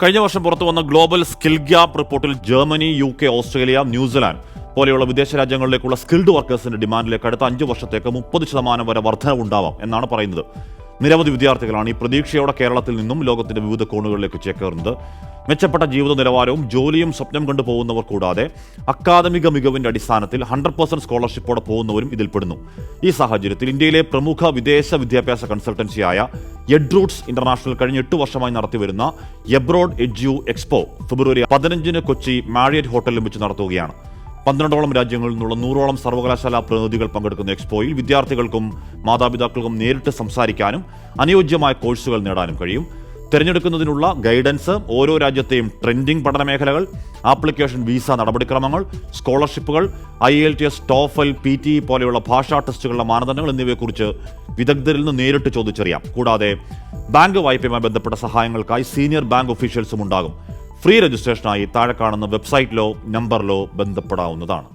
കഴിഞ്ഞ വർഷം പുറത്തു വന്ന ഗ്ലോബൽ സ്കിൽ ഗ്യാപ്പ് റിപ്പോർട്ടിൽ Germany U K Australia New Zealand പോലെയുള്ള വിദേശ രാജ്യങ്ങളിലേക്കുള്ള സ്കിൽഡ് വർക്കേഴ്സിന്റെ ഡിമാൻഡിലേക്ക് അടുത്ത അഞ്ച് വർഷത്തേക്ക് മുപ്പത് ശതമാനം വരെ വർധനവുണ്ടാവാം എന്നാണ് പറയുന്നത്. നിരവധി വിദ്യാർത്ഥികളാണ് ഈ പ്രതീക്ഷയോടെ കേരളത്തിൽ നിന്നും ലോകത്തിന്റെ വിവിധ കോണുകളിലേക്ക് ചേക്കേറുന്നത്. മെച്ചപ്പെട്ട ജീവിത നിലവാരവും ജോലിയും സ്വപ്നം കണ്ടു പോകുന്നവർ കൂടാതെ അക്കാദമിക മികവിന്റെ അടിസ്ഥാനത്തിൽ ഹൺഡ്രഡ് പെർസെന്റ് സ്കോളർഷിപ്പോടെ പോകുന്നവരും ഇതിൽപ്പെടുന്നു ഈ സാഹചര്യത്തിൽ ഇന്ത്യയിലെ പ്രമുഖ വിദേശ വിദ്യാഭ്യാസ കൺസൾട്ടൻസിയായ എഡ്രൂട്ട്സ് ഇന്റർനാഷണൽ കഴിഞ്ഞ എട്ട് വർഷമായി നടത്തിവരുന്ന എബ്രോഡ് എഡ്യു എക്സ്പോ ഫെബ്രുവരി പതിനഞ്ചിന് കൊച്ചി മാരിയറ്റ് ഹോട്ടലിൽ വെച്ച് നടത്തുകയാണ്. പന്ത്രണ്ടോളം രാജ്യങ്ങളിൽ നിന്നുള്ള നൂറോളം സർവകലാശാല പ്രതിനിധികൾ പങ്കെടുക്കുന്ന എക്സ്പോയിൽ വിദ്യാർത്ഥികൾക്കും മാതാപിതാക്കൾക്കും നേരിട്ട് സംസാരിക്കാനും അനുയോജ്യമായ കോഴ്സുകൾ നേടാനും കഴിയും. തിരഞ്ഞെടുക്കുന്നതിനുള്ള ഗൈഡൻസ് ഓരോ രാജ്യത്തെയും ട്രെൻഡിംഗ് പഠന മേഖലകൾ ആപ്ലിക്കേഷൻ വിസ നടപടിക്രമങ്ങൾ സ്കോളർഷിപ്പുകൾ I L T S TOEFL P T പോലെയുള്ള ഭാഷാ ടെസ്റ്റുകളുടെ മാനദണ്ഡങ്ങൾ എന്നിവയെക്കുറിച്ച് വിദഗ്ധരിൽ നിന്ന് നേരിട്ട് ചോദിച്ചറിയാം. കൂടാതെ ബാങ്ക് വായ്പയുമായി ബന്ധപ്പെട്ട സഹായങ്ങൾക്കായി സീനിയർ ബാങ്ക് ഒഫീഷ്യൽസും ഉണ്ടാകും. ഫ്രീ രജിസ്ട്രേഷനായി താഴെ കാണുന്ന വെബ്സൈറ്റിലോ നമ്പറിലോ ബന്ധപ്പെടാവുന്നതാണ്.